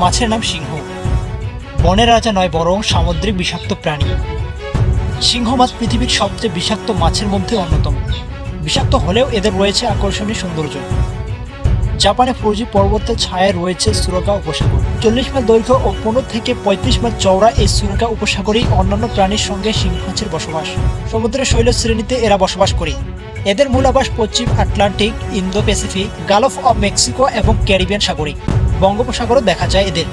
মাছের নাম সিংহ। বনের রাজা নয়, বরং সামুদ্রিক বিষাক্ত প্রাণী। সিংহ মাছ পৃথিবীর সবচেয়ে বিষাক্ত মাছের মধ্যে অন্যতম। বিষাক্ত হলেও এদের রয়েছে আকর্ষণীয় সৌন্দর্য। জাপানে ফুজি পর্বতের ছায়ায় রয়েছে সুরকা উপসাগর। চল্লিশ মাইল দৈর্ঘ্য ও পনেরো থেকে পঁয়ত্রিশ মাইল চওড়া এই সুরকা উপসাগরেই অন্যান্য প্রাণীর সঙ্গে সিংহ মাছের বসবাস। সমুদ্রের শৈল শ্রেণীতে এরা বসবাস করে। এদের মূল আবাস পশ্চিম Atlantic Indo Pacific gulf of Mexico এবং ক্যারিবিয়ান সাগরে। বঙ্গোপসাগরও দেখা যায় এদের।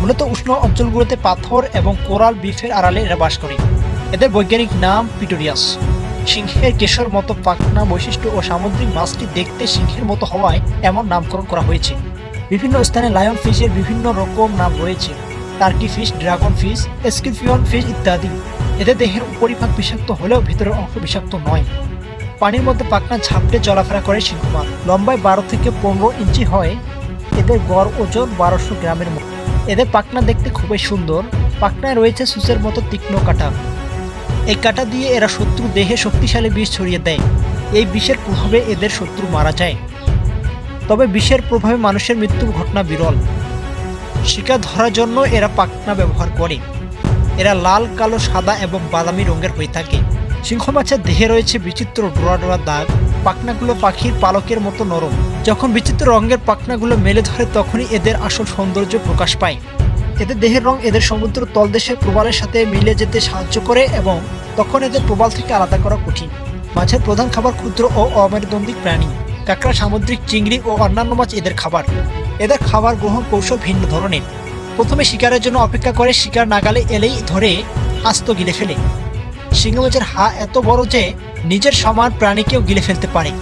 মূলত উষ্ণ অঞ্চলগুলোতে পাথর এবং কোরাল বিফের আড়ালে এরা বাস করে। এদের বৈজ্ঞানিক নাম পিটোরিয়াস। সিংহের কেশর মতো পাখনা বৈশিষ্ট্য ও সামুদ্রিক মাছটি দেখতে সিংহের মতো হওয়ায় এমন নামকরণ করা হয়েছে। বিভিন্ন স্থানে লায়ন ফিশের বিভিন্ন রকম নাম রয়েছে। টার্কি ফিশ, ড্রাগন ফিশ এসকিফিয়ন ফিশ ইত্যাদি। এদের দেহের উপরিভাগ বিষাক্ত হলেও ভিতরের অংশ বিষাক্ত নয়। পানির মধ্যে পাখনা ঝাপটে চলাফেরা করে সিংহমাছ। লম্বায় বারো থেকে পনেরো ইঞ্চি হয় এদের গড় ওজন বারোশো গ্রামের মতো। এদের পাখনা দেখতে খুবই সুন্দর। পাখনায় রয়েছে সুসের মতো তীক্ষ্ণ কাটা। এই কাটা দিয়ে এরা শত্রু দেহে শক্তিশালী বিষ ছড়িয়ে দেয়। এই বিষের প্রভাবে এদের শত্রু মারা যায়। তবে বিষের প্রভাবে মানুষের মৃত্যুর ঘটনা বিরল। শিকার ধরার জন্য এরা পাখনা ব্যবহার করে। এরা লাল, কালো, সাদা এবং বাদামি রঙের হয়ে থাকে। সিংহ মাছের দেহে রয়েছে বিচিত্র ডোরা ডোরা দাগ। পাখনাগুলো পাখির পালকের মতো নরম। যখন বিচিত্র রঙের পাখনাগুলো মেলে ধরে, তখনই এদের আসল সৌন্দর্য প্রকাশ পায়। এদের দেহের রং এদের সমুদ্র তলদেশের প্রবালের সাথে মিলে যেতে সাহায্য করে এবং তখন এদের প্রবাল থেকে আলাদা করা কঠিন। মাছের প্রধান খাবার ক্ষুদ্র ও অমেরুদণ্ডী প্রাণী। কাঁকড়া, সামুদ্রিক চিংড়ি ও অন্যান্য মাছ এদের খাবার। এদের খাবার গ্রহণ কৌশল ভিন্ন ধরনের। প্রথমে শিকারের জন্য অপেক্ষা করে, শিকার নাগালে এলেই ধরে আস্ত গিলে ফেলে। সিংহ মাছের হা এত বড় যে নিজের সমান প্রাণীকেও গিলে ফেলতে পারে।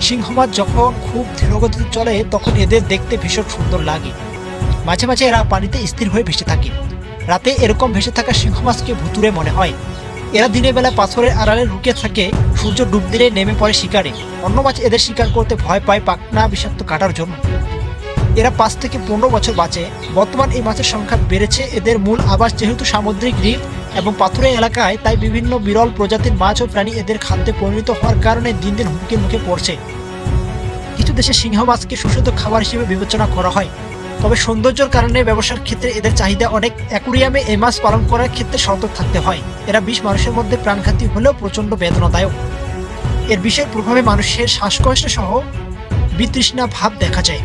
সিংহ মাছ যখন খুব ধীরগতিতে চলে, তখন এদের দেখতে ভীষণ সুন্দর লাগে। মাঝে মাঝে এরা পানিতে স্থির হয়ে ভেসে থাকে। রাতে এরকম ভেসে থাকা সিংহ মাছকে ভুতুরে মনে হয়। এরা দিনের বেলা পাথরের আড়ালে লুকে থাকে, সূর্য ডুব দিলে নেমে পড়ে শিকারে। অন্য মাছ এদের শিকার করতে ভয় পায় পাকনা বিষাক্ত কাটার জন্য। এরা পাঁচ থেকে পনেরো বছর বাঁচে। বর্তমান এই মাছের সংখ্যা বেড়েছে। এদের মূল আবাস যেহেতু সামুদ্রিক দ্বীপ এবং পাথুরে এলাকায় তাই বিভিন্ন বিরল প্রজাতির মাছ ও প্রাণী এদের খাদ্যে পরিণত হওয়ার কারণে দিন দিন হুমকির মুখে পড়ছে। কিছু দেশে সিংহ মাছকে সুষুত খাবার হিসেবে বিবেচনা করা হয়। তবে সৌন্দর্যের কারণে ব্যবসার ক্ষেত্রে এদের চাহিদা অনেক। অ্যাকুরিয়ামে এই মাছ পালন করার ক্ষেত্রে সতর্ক থাকতে হয়। এরা বিষ মানুষের মধ্যে প্রাণঘাতী হলেও প্রচণ্ড বেদনাদায়ক। এর বিষের প্রভাবে মানুষের শ্বাসকষ্ট সহ বিতৃষ্ণা ভাব দেখা যায়।